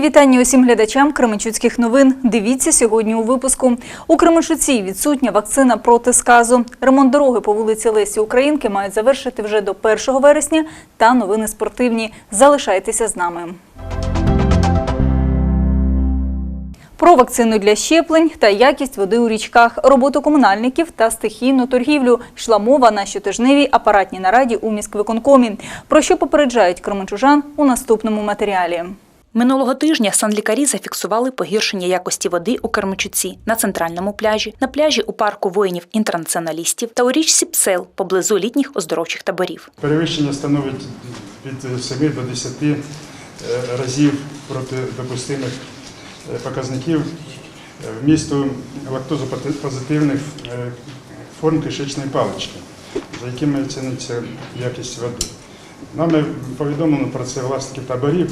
Вітання усім глядачам Кременчуцьких новин. Дивіться сьогодні у випуску. У Кременчуці відсутня вакцина проти сказу. Ремонт дороги по вулиці Лесі Українки мають завершити вже до 1 вересня. Та новини спортивні. Залишайтеся з нами. Про вакцину для щеплень та якість води у річках, роботу комунальників та стихійну торгівлю йшла мова на щотижневій апаратній нараді у міськвиконкомі. Про що попереджають кременчужан у наступному матеріалі. Минулого тижня санлікарі зафіксували погіршення якості води у Кермичуці на центральному пляжі, на пляжі у парку воїнів-інтернаціоналістів та у річці Псел поблизу літніх оздоровчих таборів. Перевищення становить від 7 до 10 е, разів проти допустимих е, показників е, вмісту лактозопозитивних форм кишечної палички, за якими ціниться якість води. Нами повідомлено про це власників таборів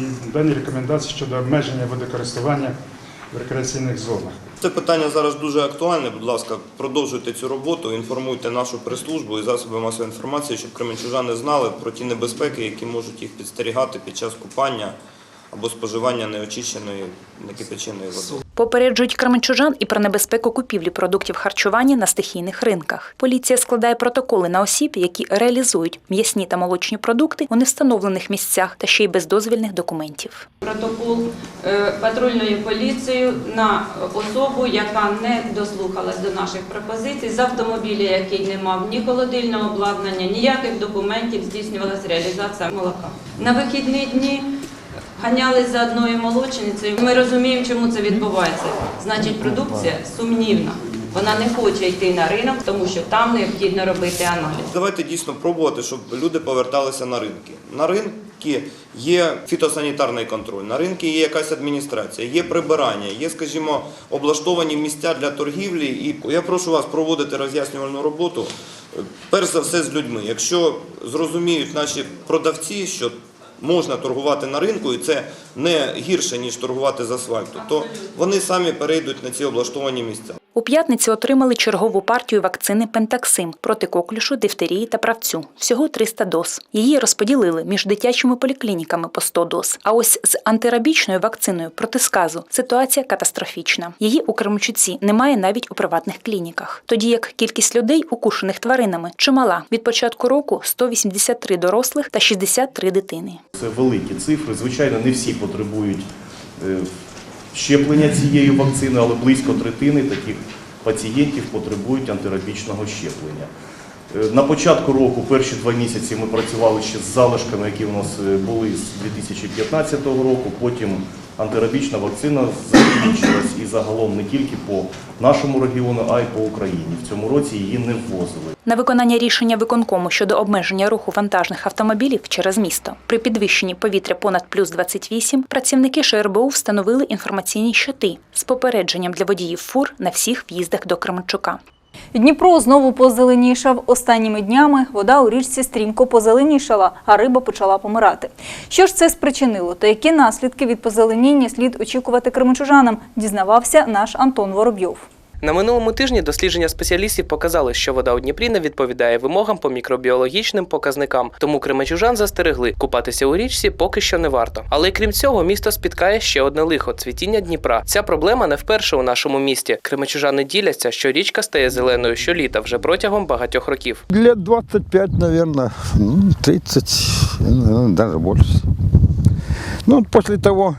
і дані рекомендації щодо обмеження водокористування в рекреаційних зонах. Це питання зараз дуже актуальне. Будь ласка, продовжуйте цю роботу, інформуйте нашу прес-службу і засоби масової інформації, щоб кременчужани знали про ті небезпеки, які можуть їх підстерігати під час купання або споживання неочищеної некипяченої води. Попереджують кременчужан і про небезпеку купівлі продуктів харчування на стихійних ринках. Поліція складає протоколи на осіб, які реалізують м'ясні та молочні продукти у невстановлених місцях та ще й без дозвільних документів. протокол е, патрульною поліцією на особу, яка не дослухалась до наших пропозицій, з автомобіля, який не мав ні холодильного обладнання, ніяких документів, здійснювалася реалізація молока. На вихідні дні ганялись за одною молочницею. Ми розуміємо, чому це відбувається. Значить, продукція сумнівна. Вона не хоче йти на ринок, тому що там необхідно робити аналіз. Давайте дійсно пробувати, щоб люди поверталися на ринки. На ринки є фітосанітарний контроль, на ринки є якась адміністрація, є прибирання, є, скажімо, облаштовані місця для торгівлі. І я прошу вас проводити роз'яснювальну роботу. Перш за все з людьми. Якщо зрозуміють наші продавці, що можна торгувати на ринку, і це не гірше ніж торгувати з асфальту, то вони самі перейдуть на ці облаштовані місця. У п'ятницю отримали чергову партію вакцини Пентаксим проти коклюшу, дифтерії та правцю. Всього 300 доз. Її розподілили між дитячими поліклініками по 100 доз. А ось з антирабічною вакциною проти сказу ситуація катастрофічна. Її у Кременчуці немає навіть у приватних клініках. Тоді як кількість людей, укушених тваринами, чимала. Від початку року 183 дорослих та 63 дитини. Це великі цифри. Звичайно, не всі потребують е, щеплення цією вакциною, але близько третини таких пацієнтів потребують антирабічного щеплення. Е, На початку року, перші два місяці, ми працювали ще з залишками, які у нас е, були з 2015 року. Потім антирабічна вакцина закінчилась і загалом не тільки по нашому регіону, а й по Україні. В цьому році її не ввозили. На виконання рішення виконкому щодо обмеження руху вантажних автомобілів через місто при підвищенні повітря понад плюс 28 працівники ШРБУ встановили інформаційні щити з попередженням для водіїв фур на всіх в'їздах до Кременчука. Дніпро знову позеленішав. Останніми днями вода у річці стрімко позеленішала, а риба почала помирати. Що ж це спричинило? Та які наслідки від позеленіння слід очікувати кримчужанам? Дізнавався наш Антон Воробйов. На минулому тижні дослідження спеціалістів показали, що вода у Дніпрі не відповідає вимогам по мікробіологічним показникам, тому кременчужан застерегли купатися у річці поки що не варто. Але крім цього, місто спіткає ще одне лихо цвітіння Дніпра. Ця проблема не вперше у нашому місті. Кременчужани діляться, що річка стає зеленою щоліта вже протягом багатьох років. Лет 25, наверное, ну, 30, ну, даже больше. Ну, после того,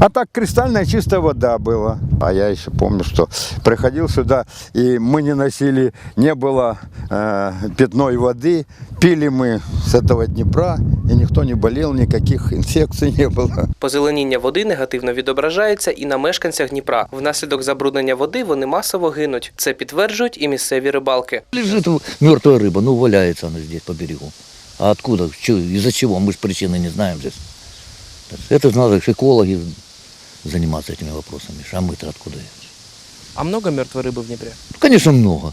а так кристальная чистая вода была. А я еще помню, что приходил сюда, и мы не носили, не было э, питной воды, пили мы с этого Днепра, и никто не болел, никаких инфекций не было. Позеленіння води негативно відображається і на мешканцях Дніпра. Внаслідок забруднення води вони масово гинуть. Це підтверджують і місцеві рибалки. Лежит мертвая рыба, ну валяется она здесь по берегу. А откуда, чё, из-за чего, мы же причины не знаем здесь. Это же надо ж экологи заниматься этими вопросами, а мы-то откуда? А много мертвої риби в Дніпрі? Ну, конечно, много.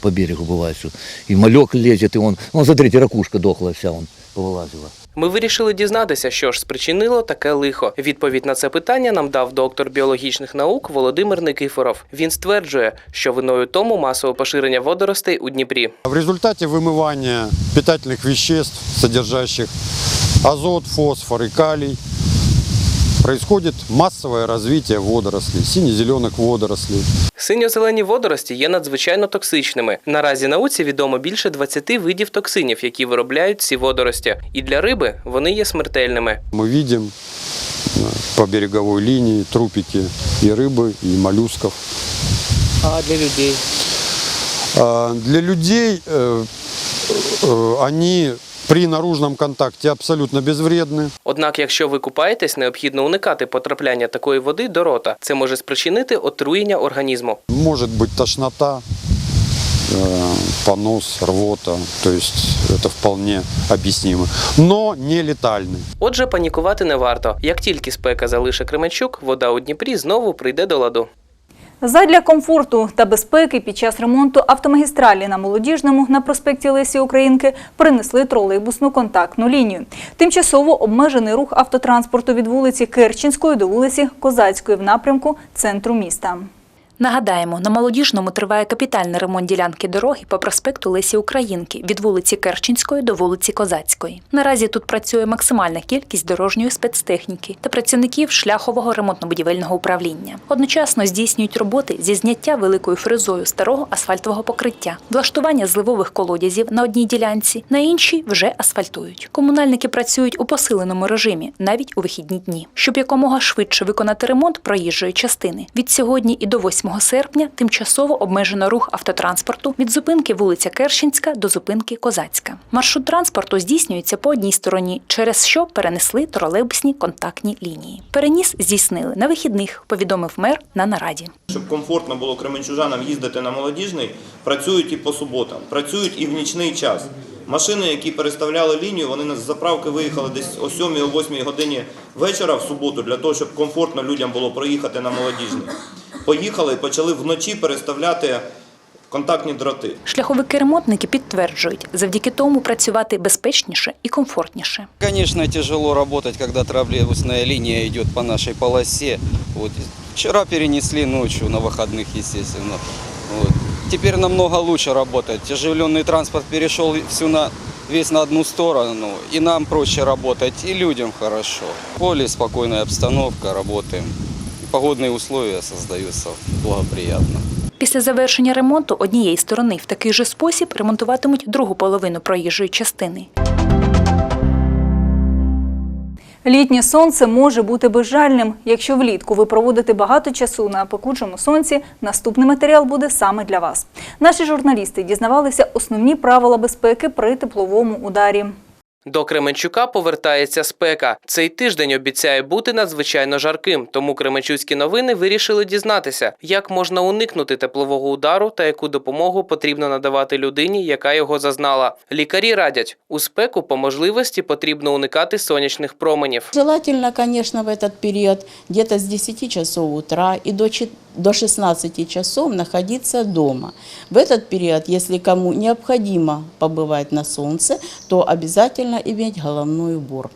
По берегу бывает все. И малек лезет, и он, вон, смотрите, ракушка дохлая вся, он повылазила. Ми вирішили дізнатися, що ж спричинило таке лихо. Відповідь на це питання нам дав доктор біологічних наук Володимир Никифоров. Він стверджує, що виною тому масове поширення водоростей у Дніпрі. В результате вымывания питательных веществ, содержащих азот, фосфор и калий, происходит массовое развитие водорослей, сине-зеленых водорослей. Синьо-зелені водорості є надзвичайно токсичними. Наразі науці відомо більше 20 видів токсинів, які виробляють ці водорості. І для риби вони є смертельними. Мы видим э, по береговой линии трупики и рыбы, и моллюсков. А для людей А Для людей э, э, они при наружном контакте абсолютно безвредны. Однак, якщо ви купаєтесь, необхідно уникати потрапляння такої води до рота. Це може спричинити отруєння організму. Может быть тошнота, э, понос, рвота. То есть это вполне объяснимо. Но не летальны. Отже, панікувати не варто. Як тільки спека залише Кременчук, вода у Дніпрі знову прийде до ладу. Задля комфорту та безпеки під час ремонту автомагістралі на Молодіжному на проспекті Лесі Українки принесли тролейбусну контактну лінію. Тимчасово обмежений рух автотранспорту від вулиці Керченської до вулиці Козацької в напрямку центру міста. Нагадаємо, на молодіжному триває капітальний ремонт ділянки дороги по проспекту Лесі Українки від вулиці Керченської до вулиці Козацької. Наразі тут працює максимальна кількість дорожньої спецтехніки та працівників шляхового ремонтно-будівельного управління. Одночасно здійснюють роботи зі зняття великою фрезою старого асфальтового покриття, влаштування зливових колодязів на одній ділянці, на іншій вже асфальтують. Комунальники працюють у посиленому режимі навіть у вихідні дні, щоб якомога швидше виконати ремонт проїжджої частини. Від сьогодні і до 8 серпня тимчасово обмежено рух автотранспорту від зупинки вулиця Кершинська до зупинки Козацька. Маршрут транспорту здійснюється по одній стороні, через що перенесли тролейбусні контактні лінії. Переніс здійснили на вихідних, повідомив мер на нараді. Щоб комфортно було кременчужанам їздити на молодіжний, працюють і по суботам, працюють і в нічний час. Машини, які переставляли лінію, вони з заправки виїхали десь о 7-8 годині вечора в суботу для того, щоб комфортно людям було проїхати на молодіжний Поїхали і почали вночі переставляти контактні дроти. Шляховики-ремонтники підтверджують, завдяки тому працювати безпечніше і комфортніше. Конечно, тяжело работать, когда троллейбусная линия идет по нашей полосе. Вот. Вчера перенесли ночью на выходных, естественно. Вот. Теперь намного лучше работать. Оживленный транспорт перешел всю на, весь на одну сторону, и нам проще работать, и людям хорошо. В поле спокойная обстановка, работаем. И погодные условия создаются благоприятно. Після завершення ремонту однієї сторони в такий же спосіб ремонтуватимуть другу половину проїжджої частини. Літнє сонце може бути безжальним. Якщо влітку ви проводите багато часу на пекучому сонці, наступний матеріал буде саме для вас. Наші журналісти дізнавалися основні правила безпеки при тепловому ударі. До Кременчука повертається спека. Цей тиждень обіцяє бути надзвичайно жарким, тому кременчуцькі новини вирішили дізнатися, як можна уникнути теплового удару та яку допомогу потрібно надавати людині, яка його зазнала. Лікарі радять, у спеку по можливості потрібно уникати сонячних променів. Желательно, конечно, в этот период где-то с 10 часов утра и до, до 16 часов находиться дома. В этот период, если кому необходимо побывать на солнце, то обязательно иметь головной убор.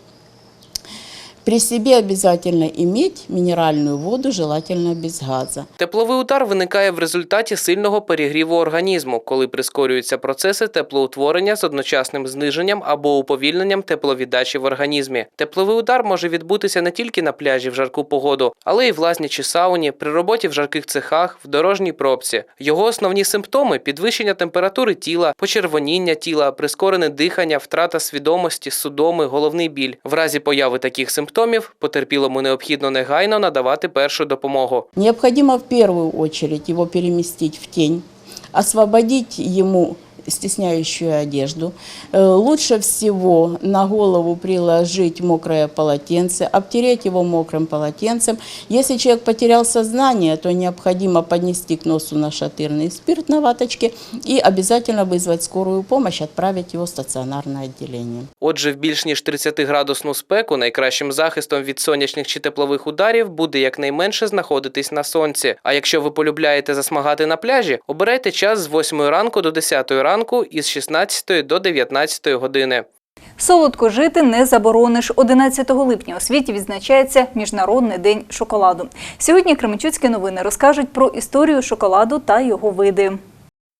При себе обязательно иметь минеральную воду, желательно без газа. Тепловий удар виникає в результаті сильного перегріву організму, коли прискорюються процеси теплоутворення з одночасним зниженням або уповільненням тепловіддачі в організмі. Тепловий удар може відбутися не тільки на пляжі в жарку погоду, але й в лазні чи сауні, при роботі в жарких цехах, в дорожній пробці. Його основні симптоми підвищення температури тіла, почервоніння тіла, прискорене дихання, втрата свідомості, судоми, головний біль. В разі появи таких симптомів потерпілому необхідно негайно надавати першу допомогу. Необхідно в першу очередь його перемістити в тінь, освободити ему стесняющую одежду. Э, Лучше всего на голову приложить мокрое полотенце, обтереть его мокрым полотенцем. Если человек потерял сознание, то необходимо поднести к носу нашатырный спирт на ваточке и обязательно вызвать скорую помощь, отправить его в стационарное отделение. Отже, в більш ніж 30-градусну спеку найкращим захистом від сонячних чи теплових ударів буде якнайменше знаходитись на сонці. А якщо ви полюбляєте засмагати на пляжі, обирайте час з 8 ранку до 10 ранку і із 16 до 19 години. Солодко жити не заборониш. 11 липня у світі відзначається Міжнародний день шоколаду. Сьогодні Кременчуцькі новини розкажуть про історію шоколаду та його види.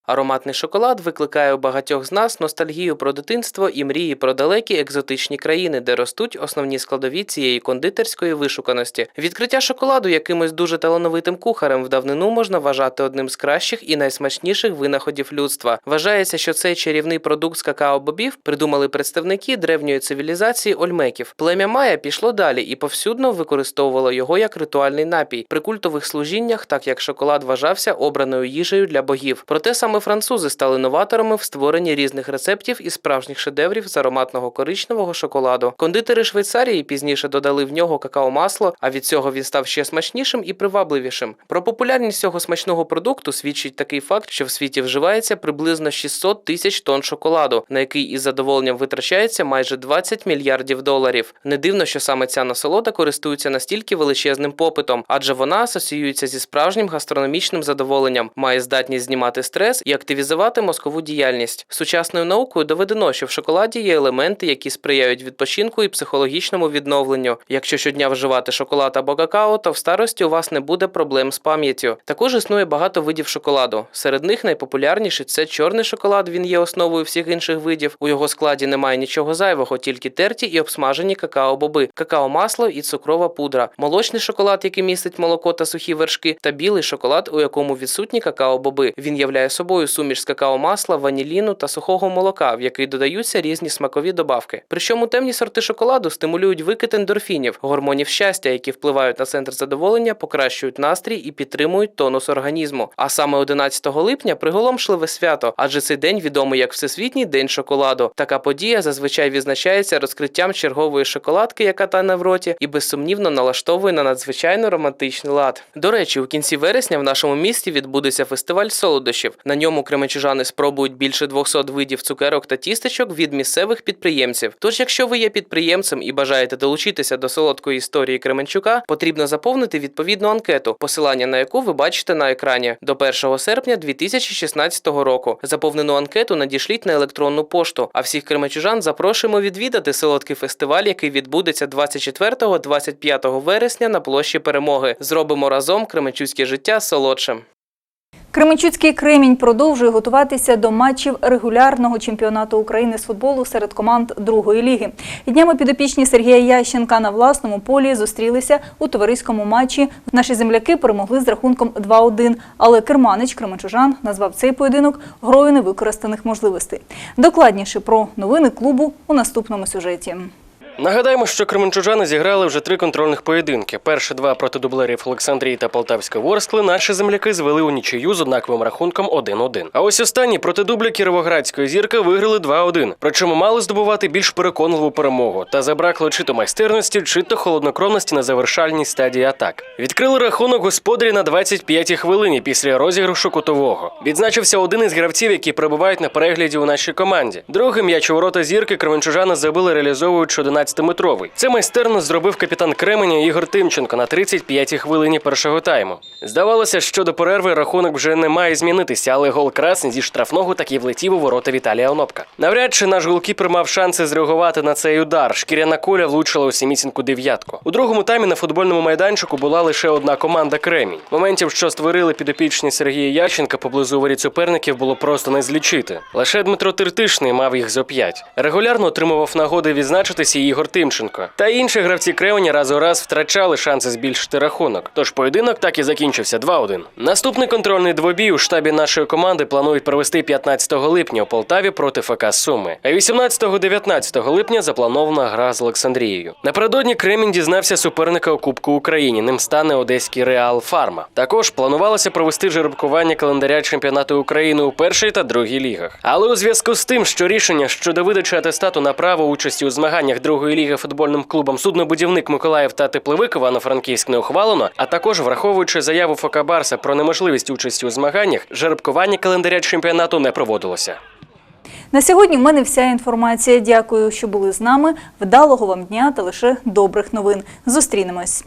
Ароматний шоколад викликає у багатьох з нас ностальгію про дитинство і мрії про далекі екзотичні країни, де ростуть основні складові цієї кондитерської вишуканості. Відкриття шоколаду якимось дуже талановитим кухарем в давнину можна вважати одним з кращих і найсмачніших винаходів людства. Вважається, що цей чарівний продукт з какао-бобів придумали представники древньої цивілізації ольмеків. Плем'я Майя пішло далі і повсюдно використовувало його як ритуальний напій при культових служіннях, так як шоколад вважався обраною їжею для богів. Проте саме французи стали новаторами в створенні різних рецептів і справжніх шедеврів з ароматного коричневого шоколаду. Кондитери Швейцарії пізніше додали в нього какао-масло, а від цього він став ще смачнішим і привабливішим. Про популярність цього смачного продукту свідчить такий факт, що в світі вживається приблизно 600 тисяч тонн шоколаду, на який із задоволенням витрачається майже 20 мільярдів доларів. Не дивно, що саме ця насолода користується настільки величезним попитом, адже вона асоціюється зі справжнім гастрономічним задоволенням, має здатність знімати стрес і активізувати мозкову діяльність. Сучасною наукою доведено, що в шоколаді є елементи, які сприяють відпочинку і психологічному відновленню. Якщо щодня вживати шоколад або какао, то в старості у вас не буде проблем з пам'яттю. Також існує багато видів шоколаду. Серед них найпопулярніший це чорний шоколад. Він є основою всіх інших видів. У його складі немає нічого зайвого, тільки терті і обсмажені какао-боби, какао-масло і цукрова пудра, молочний шоколад, який містить молоко та сухі вершки, та білий шоколад, у якому відсутні какао-боби. Він являє собою суміш з какао-масла, ваніліну та сухого молока, в який додаються різні смакові добавки. Причому темні сорти шоколаду стимулюють викид ендорфінів, гормонів щастя, які впливають на центр задоволення, покращують настрій і підтримують тонус організму. А саме 11 липня приголомшливе свято, адже цей день відомий як Всесвітній день шоколаду. Така подія зазвичай відзначається розкриттям чергової шоколадки, яка тане в роті, і безсумнівно налаштовує на надзвичайно романтичний лад. До речі, у кінці вересня в нашому місті відбудеться фестиваль солодощів. На ньому кременчужани спробують більше 200 видів цукерок та тістечок від місцевих підприємців. Тож, якщо ви є підприємцем і бажаєте долучитися до солодкої історії Кременчука, потрібно заповнити відповідну анкету, посилання на яку ви бачите на екрані до 1 серпня 2016 року. Заповнену анкету надішліть на електронну пошту. А всіх кременчужан запрошуємо відвідати солодкий фестиваль, який відбудеться 24-25 вересня на площі Перемоги. Зробимо разом кременчуцьке життя солодшим. Кременчуцький Кремінь продовжує готуватися до матчів регулярного чемпіонату України з футболу серед команд другої ліги. Днями підопічні Сергія Ященка на власному полі зустрілися у товариському матчі. Наші земляки перемогли з рахунком 2-1, але керманич Кременчужан назвав цей поєдинок грою невикористаних можливостей. Докладніше про новини клубу у наступному сюжеті. Нагадаємо, що кременчужани зіграли вже три контрольних поєдинки. Перші два проти дублерів Олександрії та Полтавської Ворскли наші земляки звели у нічию з однаковим рахунком 1-1. А ось останні проти дубля Кіровоградської зірки виграли 2-1. Причому мали здобувати більш переконливу перемогу та забракло чи то майстерності, чи то холоднокровності на завершальній стадії атак. Відкрили рахунок господарі на 25-й хвилині після розіграшу кутового. Відзначився один із гравців, які перебувають на перегляді у нашій команді. Другий м'яч у ворота зірки кременчужани забили, реалізовуючи 11-метровий. Це майстерно зробив капітан Кременя Ігор Тимченко на 35-й хвилині першого тайму. Здавалося, що до перерви рахунок вже не має змінитися, але гол красень зі штрафного таки влетів у ворота Віталія Онопка. Навряд чи наш голкіпер мав шанси зреагувати на цей удар. Шкіряна куля влучила у сімісіньку дев'ятку. У другому таймі на футбольному майданчику була лише одна команда Кремінь. Моментів, що створили підопічні Сергія Ященка поблизу воріт суперників, було просто не злічити. Лише Дмитро Тиртишний мав їх зо п'ять. Регулярно отримував нагоди відзначитися і Ігор Тимченко. Та інші гравці Кременя раз у раз втрачали шанси збільшити рахунок. Тож поєдинок так і закінчився 2-1. Наступний контрольний двобій у штабі нашої команди планують провести 15 липня у Полтаві проти ФК Суми. А 18-19 липня запланована гра з Олександрією. Напередодні Кремінь дізнався суперника у Кубку України. Ним стане одеський Реал Фарма. Також планувалося провести жеребкування календаря чемпіонату України у першій та другій лігах. Але у зв'язку з тим, що рішення щодо видачі атестату на право участі у змаганнях другої ліги футбольним клубом суднобудівник Миколаїв та Тепловик Івано-Франківськ не ухвалено, а також враховуючи заяву ФК Барса про неможливість участі у змаганнях, жеребкування календаря чемпіонату не проводилося. На сьогодні в мене вся інформація. Дякую, що були з нами. Вдалого вам дня та лише добрих новин. Зустрінемось.